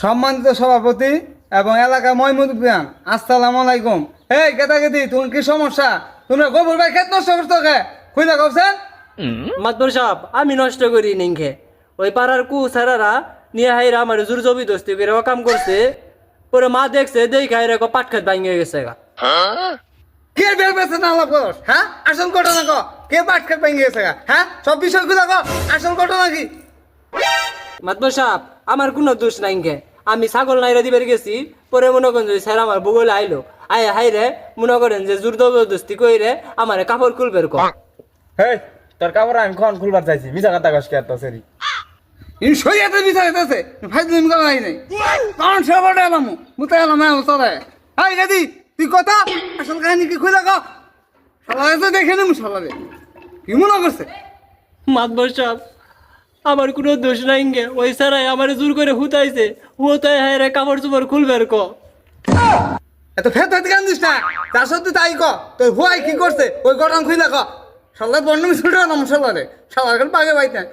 সম্মানিত সভাপতি এবং এলাকা ময়মুদ্দিন আসসালামু আলাইকুম। এই কেতা কেতি তোমার কি সমস্যা? তোমরা গোবর ভাই খেত নষ্ট করতো কে? খুঁজা কবছেন মাতবর সাহেব আমি নষ্ট করি নিংখে। ওই পাড়ার কু সারারা নিয়ে হাইরা আমার জোর জবি দোস্তি করে ও কাম করছে। পরে মা দেখছে দেখে হাইরা কো পাট খেত ভাঙিয়ে গেছে গা। কে বের পেছে না আলাপ করস হ্যাঁ? আসল ঘটনা ক? কে পাট খেত ভেঙে গেছে গা? হ্যাঁ? সব বিষয়গুলো ক? আসল ঘটনা কি? মাতবর সাহেব আমার কোনো দোষ নাই গে। আমি ছাগল নাইরা দিবার গেছি পরে মনে করেন যে স্যার আমার বগলে আইলো। আয় হাইরে মনে করেন যে জোর জবরদস্তি কই রে আমার কাপড় খুলবের কো হেই তোর কাপড় আমি খন খুলবার চাইছি? মিছা কথা কস কে তো সেরি। ইন সইয়াতে বিচার আছে ফাইজ দিন করা নাই। কারণ সে বড় এলাম মুতে এলাম হ্যাঁ তোরে হাই গাদি তুই কথা আসল কাহিনী কি খুঁজা ক সবাই তো দেখে নিমু সবাই কি মনে করছে? মাতবর সাহেব আমার কোনো দোষ নাই গে। ওই সারাই আমার জোর করে হুতাইছে। হুতাই হাইরে কাপড় চোপড় খুলবের কো। এত ফের থাকতে কেন দিস না। তার সত্যি তাই ক। তোর ভুয়াই কি করছে? ওই ঘটনা খুঁজা ক। সবাই বর্ণমি ছুটে নাম সবাই সবার কাছে পাগে পাইতেন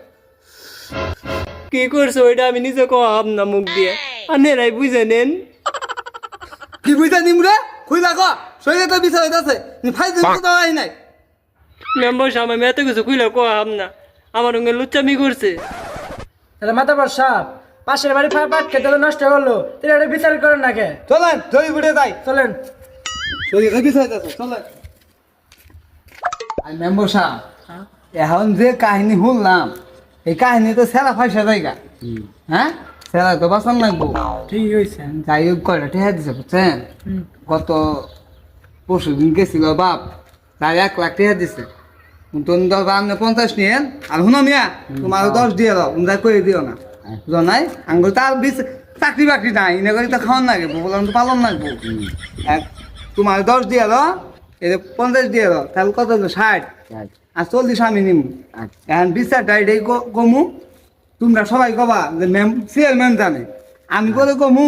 কি করছে ওইটা আমি নিজে কম না মুখ দিয়ে। আনেরাই বুঝে নেন? কি বুঝা নিম রে? খুঁজা ক। সইলে তো বিচার হইতাছে। ফাইজ দিন তো আই নাই। মেম্বার আমি এত কিছু কইলে কম না। আমার সঙ্গে লুচ্চামি করছে। তাহলে মাতাবার সাপ। পাশের বাড়ি ফা- পাট খেতে হলো নষ্ট করল তিনি এটা বিচার করেন না কে? চলেন জয় বুড়ে যাই। চলেন। চলেন। আই মেম্বার সাহেব। এখন যে কাহিনী শুনলাম এই কাহিনী তো সেরা ফাইসা জায়গা। হ্যাঁ? সেরা তো বাঁচান লাগবো। ঠিক হয়েছে যাই হোক কয়টা টেহা দিছে বুঝছেন? গত পরশু দিন গেছিল বাপ তার এক লাখ টেহা দিছে। পঞ্চাশ নিয়েন। আর শুনো মিয়া তোমার দশ দিয়ে দাও উন্দা করে দিও না। বুঝো নাই আঙ্গুল তার বিশ চাকরি বাকরি নাই এনে করে তো খাওয়ান লাগবে বললাম তো পালন লাগবো তোমার দশ দিয়ে দাও যে পঞ্চাশ দিয়ে দাও তাহলে কত ষাট। আর চল্লিশ আমি নিম। এখন বিচার ডাইডাই কমু তোমরা সবাই কবা যে ম্যাম চেয়ারম্যান জানে। আমি করে কমু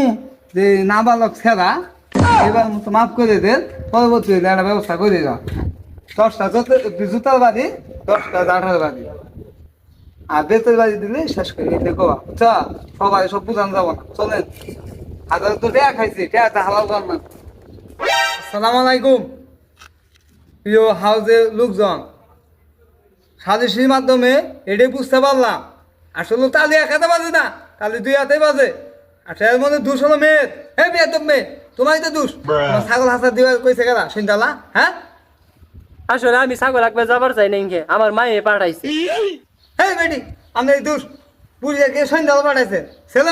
যে নাবালক ছেড়া এবার মতো মাফ করে দেন পরবর্তী একটা ব্যবস্থা করে দাও। দশটা বাড়ি দশটা বাড়ি আর বেতের বাড়ি দিলে শেষ করে কবা চা সবাই সব বুঝান যাব না, চলেন। হাজার তো টেয়া খাইছি হালাল না। আলাইকুম, প্রিয় হাউজের লোকজন। সাজেশির মাধ্যমে এটাই বুঝতে পারলাম, আসলে তালি এক হাতে বাজে না, তালি দুই হাতে বাজে। আর সেটার মধ্যে দুষ হলো মেয়ে হ্যাঁ মেয়ে তো মেয়ে, তোমারই তো দুষ। ছাগল হাসা দিবা কইছে গেলা শুনতালা হ্যাঁ? আসলে আমি ছাগল একবার যাবার চাই নাই আমার মায়ে পাঠাইছে হে বেটি আমি এই দুষ বুঝে কে সন্ধ্যা পাঠাইছে ছেলে